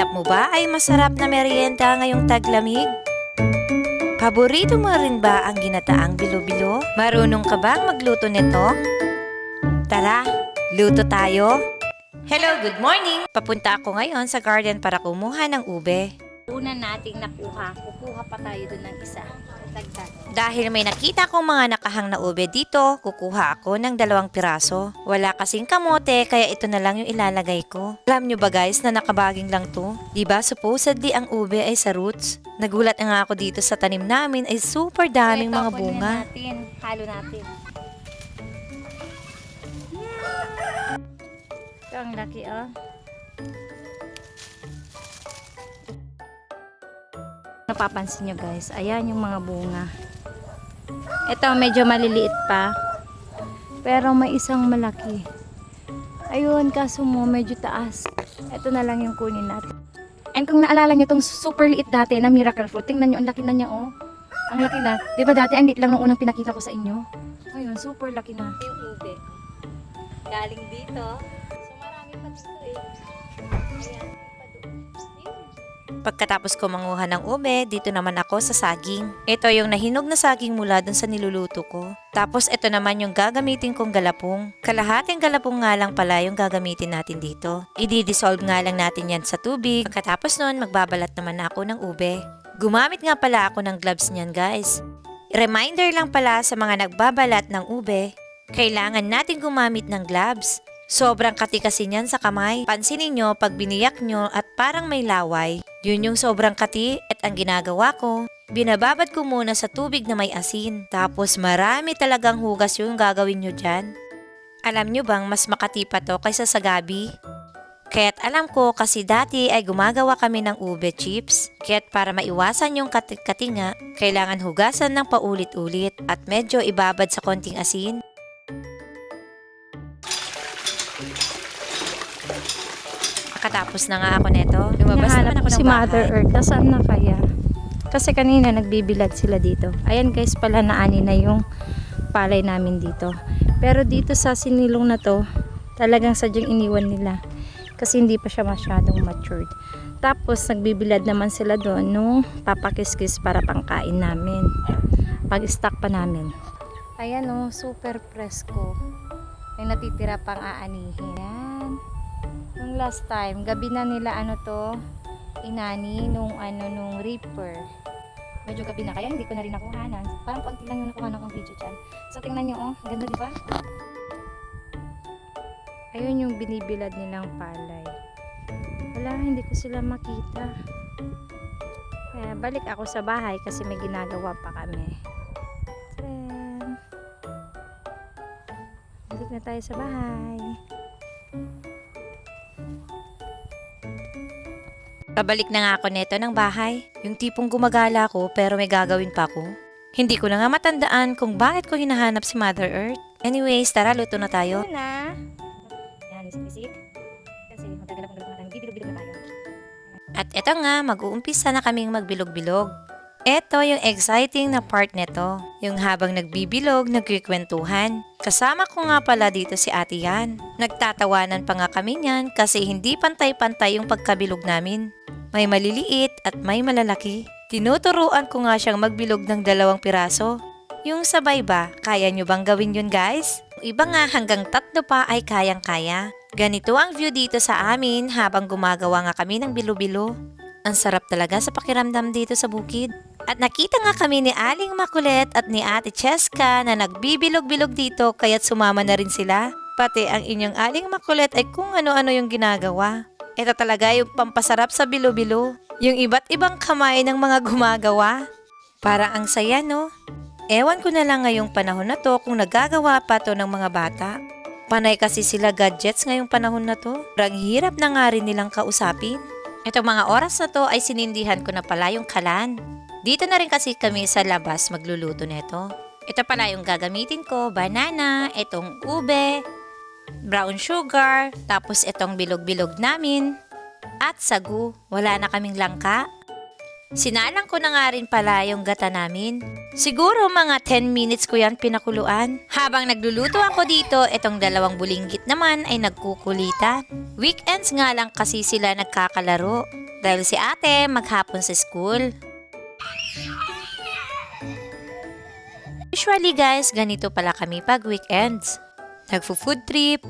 Hanap mo ba ay masarap na merienda ngayong taglamig? Paborito mo rin ba ang ginataang bilo-bilo? Marunong ka bang magluto nito? Tara, luto tayo! Hello, good morning! Papunta ako ngayon sa garden para kumuha ng ube. Una nating nakuha, kukuha pa tayo dun ng isa. Dagdag. Dahil may nakita kong mga nakahang na ube dito, kukuha ako ng dalawang piraso. Wala kasing kamote, kaya ito na lang yung ilalagay ko. Alam nyo ba guys na nakabaging lang to? Diba supposedly ang ube ay sa roots? Nagulat na nga ako dito sa tanim namin ay super daming Ito, mga bunga. natin, halo natin. Ito ang laki oh. Napapansin nyo guys, ayan yung mga bunga. Ito medyo maliliit pa. Pero may isang malaki. Ayun, kaso mo medyo taas. Ito na lang yung kunin natin. And kung naalala nyo itong super liit dati na miracle fruit, tingnan nyo, ang laki na niya oh. Ang laki na. Di ba dati, ang liit lang nung unang pinakita ko sa inyo? Ayun, super laki na. Yung ube. Galing dito. So marami pa dito eh. Ayan, pa doon. Pagkatapos ko manguha ng ube, dito naman ako sa saging. Ito yung nahinog na saging mula dun sa niluluto ko. Tapos ito naman yung gagamitin kong galapong. Kalahating galapong nga lang pala yung gagamitin natin dito. I-dissolve nga lang natin yan sa tubig. Pagkatapos nun, magbabalat naman ako ng ube. Gumamit nga pala ako ng gloves niyan guys. Reminder lang pala sa mga nagbabalat ng ube, kailangan natin gumamit ng gloves. Sobrang kati kasi niyan sa kamay. Pansinin nyo pag biniyak nyo at parang may laway. Yun yung sobrang kati at ang ginagawa ko, binababad ko muna sa tubig na may asin. Tapos marami talagang hugas yung gagawin nyo dyan. Alam nyo bang mas makati pa to kaysa sa gabi? Kaya't alam ko kasi dati ay gumagawa kami ng ube chips. Kaya't para maiwasan yung kati-kati nga, kailangan hugasan ng paulit-ulit at medyo ibabad sa konting asin. Katapos na nga ako neto, lumabas Hinahanap naman ako ng si Mother bahay. Earth. Nasaan na kaya? Kasi kanina nagbibilad sila dito. Ayan guys, pala naani na yung palay namin dito. Pero dito sa sinilong na to, talagang sadyang iniwan nila. Kasi hindi pa siya masyadong matured. Tapos nagbibilad naman sila doon nung papakiskis para pangkain namin. Pag-stock pa namin. Ayan oh, super presko. May natitira pang aanihin. Yan. Nung last time, gabi na nila ano to, inani nung ano nung reaper. Medyo gabi na kaya hindi ko na rin nakuhanan. Parang konti lang yung nakuhanan kong video dyan. So tingnan nyo oh, ganda di ba? Ayun yung binibilad nilang palay. Wala, hindi ko sila makita. Kaya balik ako sa bahay kasi may ginagawa pa kami. Tadam! Balik na tayo sa bahay. Pabalik na nga ako neto ng bahay. Yung tipong gumagala ko pero may gagawin pa ako. Hindi ko na nga matandaan kung bakit ko hinahanap si Mother Earth. Anyways, tara luto na tayo. na. Yan, isip-isip. Kasi matagal-tagal na tayo. Bibilog-bilog na tayo. At eto nga, mag-uumpisa na kaming magbilog-bilog. Eto yung exciting na part nito. Yung habang nagbibilog, nagkikwentuhan. Kasama ko nga pala dito si ate yan. Nagtatawanan pa nga kami niyan kasi hindi pantay-pantay yung pagkabilog namin. May maliliit at may malalaki. Tinuturuan ko nga siyang magbilog ng dalawang piraso. Yung sabay ba, kaya nyo bang gawin yun guys? Iba nga hanggang tatlo pa ay kayang-kaya. Ganito ang view dito sa amin habang gumagawa nga kami ng bilo-bilo. Ang sarap talaga sa pakiramdam dito sa bukid. At nakita nga kami ni Aling Makulet at ni Ate Cheska na nagbibilog-bilog dito kaya't sumama na rin sila. Pati ang inyong Aling Makulet ay kung ano-ano yung ginagawa. Ito talaga yung pampasarap sa bilo-bilo. Yung iba't ibang kamay ng mga gumagawa. Parang ang saya no? Ewan ko na lang ngayong panahon na to kung nagagawa pa to ng mga bata. Panay kasi sila gadgets ngayong panahon na to. Parang hirap na nga rin nilang kausapin. Itong mga oras na to ay sinindihan ko na pala yung kalan. Dito na rin kasi kami sa labas magluluto nito. Ito pala yung gagamitin ko, banana, itong ube, brown sugar, tapos itong bilog-bilog namin, at sagu. Wala na kaming langka. Sinalang ko na nga rin pala yung gata namin. Siguro mga 10 minutes ko yan pinakuluan. Habang nagluluto ako dito, itong dalawang bulinggit naman ay nagkukulitan. Weekends nga lang kasi sila nagkakalaro. Dahil si ate maghapon sa school. Usually guys, ganito pala kami pag weekends. Nagfo-food trip,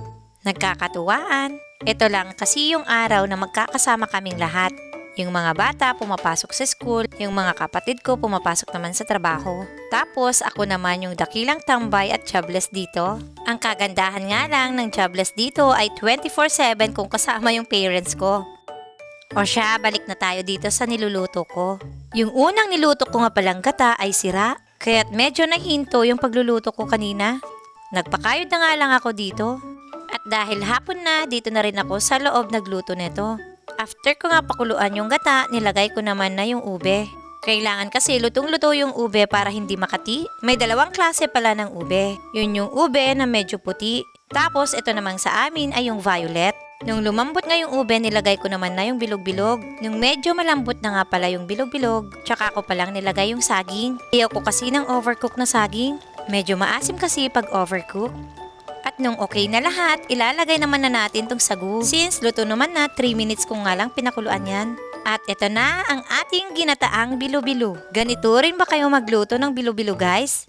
nagkakatuwaan. Ito lang kasi yung araw na magkakasama kaming lahat. Yung mga bata pumapasok sa school, yung mga kapatid ko pumapasok naman sa trabaho. Tapos ako naman yung dakilang tambay at jobless dito. Ang kagandahan nga lang ng jobless dito ay 24-7 kung kasama yung parents ko. O siya, balik na tayo dito sa niluluto ko. Yung unang niluto ko nga palang gata ay sira, kaya't medyo nahinto yung pagluluto ko kanina. Nagpakayod na nga lang ako dito. At dahil hapon na, dito na rin ako sa loob nagluto nito. After ko nga pakuluan yung gata, nilagay ko naman na yung ube. Kailangan kasi lutong-luto yung ube para hindi makati. May dalawang klase pala ng ube. Yun yung ube na medyo puti. Tapos ito namang sa amin ay yung violet. Nung lumambot nga yung ube, nilagay ko naman na yung bilog-bilog. Nung medyo malambot na nga pala yung bilog-bilog, tsaka ko palang nilagay yung saging. Ayaw ko kasi ng overcook na saging. Medyo maasim kasi pag overcook. At nung okay na lahat, ilalagay naman na natin tong sagu. Since luto naman na, 3 minutes ko nga lang pinakuluan yan. At ito na ang ating ginataang bilo-bilo. Ganito rin ba kayo magluto ng bilo-bilo guys?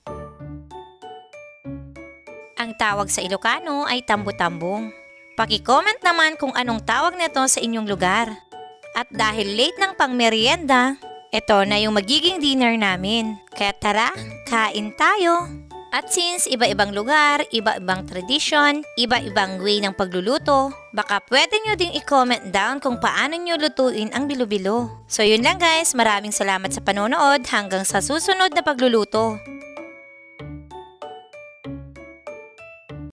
Ang tawag sa Ilocano ay tambo-tambong. Paki-comment naman kung anong tawag nito sa inyong lugar. At dahil late ng pangmerienda, ito na yung magiging dinner namin. Kaya tara, kain tayo! At since iba-ibang lugar, iba-ibang tradition, iba-ibang way ng pagluluto, baka pwede nyo ding i-comment down kung paano nyo lutuin ang bilo-bilo. So yun lang guys, maraming salamat sa panonood hanggang sa susunod na pagluluto.